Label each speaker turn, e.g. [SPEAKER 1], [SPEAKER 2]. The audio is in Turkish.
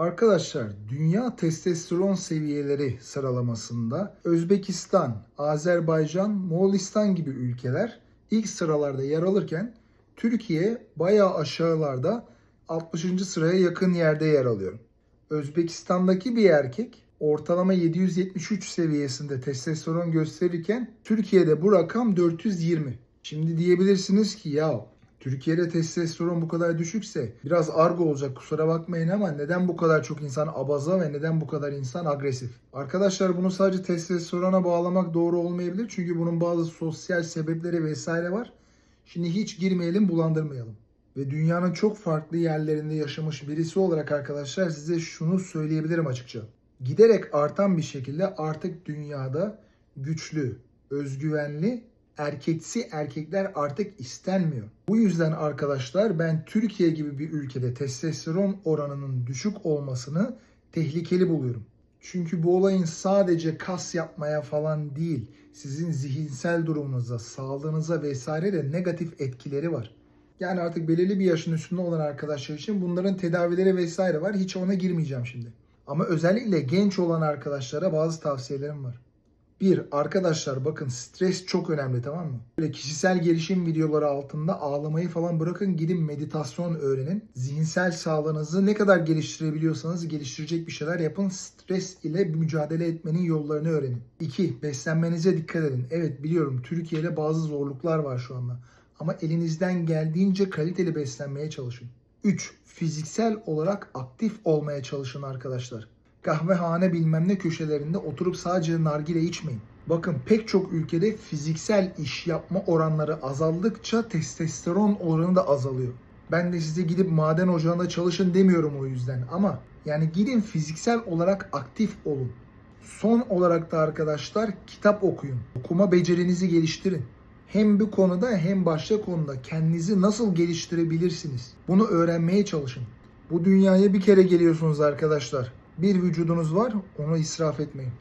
[SPEAKER 1] Arkadaşlar dünya testosteron seviyeleri sıralamasında Özbekistan, Azerbaycan, Moğolistan gibi ülkeler ilk sıralarda yer alırken Türkiye bayağı aşağılarda 60. sıraya yakın yerde yer alıyor. Özbekistan'daki bir erkek ortalama 773 seviyesinde testosteron gösterirken Türkiye'de bu rakam 420. Şimdi diyebilirsiniz ki ya Türkiye'de testosteron bu kadar düşükse biraz argo olacak kusura bakmayın ama neden bu kadar çok insan abaza ve neden bu kadar insan agresif? Arkadaşlar bunu sadece testosterona bağlamak doğru olmayabilir çünkü bunun bazı sosyal sebepleri vesaire var. Şimdi hiç girmeyelim bulandırmayalım. Ve dünyanın çok farklı yerlerinde yaşamış birisi olarak arkadaşlar size şunu söyleyebilirim açıkça. Giderek artan bir şekilde artık dünyada güçlü, özgüvenli, erkeksi erkekler artık istenmiyor. Bu yüzden arkadaşlar ben Türkiye gibi bir ülkede testosteron oranının düşük olmasını tehlikeli buluyorum. Çünkü bu olayın sadece kas yapmaya falan değil, sizin zihinsel durumunuza, sağlığınıza vesaire de negatif etkileri var. Yani artık belirli bir yaşın üstünde olan arkadaşlar için bunların tedavileri vesaire var. Hiç ona girmeyeceğim şimdi. Ama özellikle genç olan arkadaşlara bazı tavsiyelerim var. Bir, arkadaşlar bakın stres çok önemli tamam mı? Böyle kişisel gelişim videoları altında ağlamayı falan bırakın gidin meditasyon öğrenin. Zihinsel sağlığınızı ne kadar geliştirebiliyorsanız geliştirecek bir şeyler yapın. Stres ile mücadele etmenin yollarını öğrenin. İki, beslenmenize dikkat edin. Evet biliyorum Türkiye'de bazı zorluklar var şu anda. Ama elinizden geldiğince kaliteli beslenmeye çalışın. 3. Fiziksel olarak aktif olmaya çalışın arkadaşlar. Kahvehane bilmem ne köşelerinde oturup sadece nargile içmeyin. Bakın pek çok ülkede fiziksel iş yapma oranları azaldıkça testosteron oranı da azalıyor. Ben de size gidip maden ocağında çalışın demiyorum o yüzden ama yani gidin fiziksel olarak aktif olun. Son olarak da arkadaşlar kitap okuyun. Okuma becerinizi geliştirin. Hem bir konuda hem başka konuda kendinizi nasıl geliştirebilirsiniz? Bunu öğrenmeye çalışın. Bu dünyaya bir kere geliyorsunuz arkadaşlar. Bir vücudunuz var, onu israf etmeyin.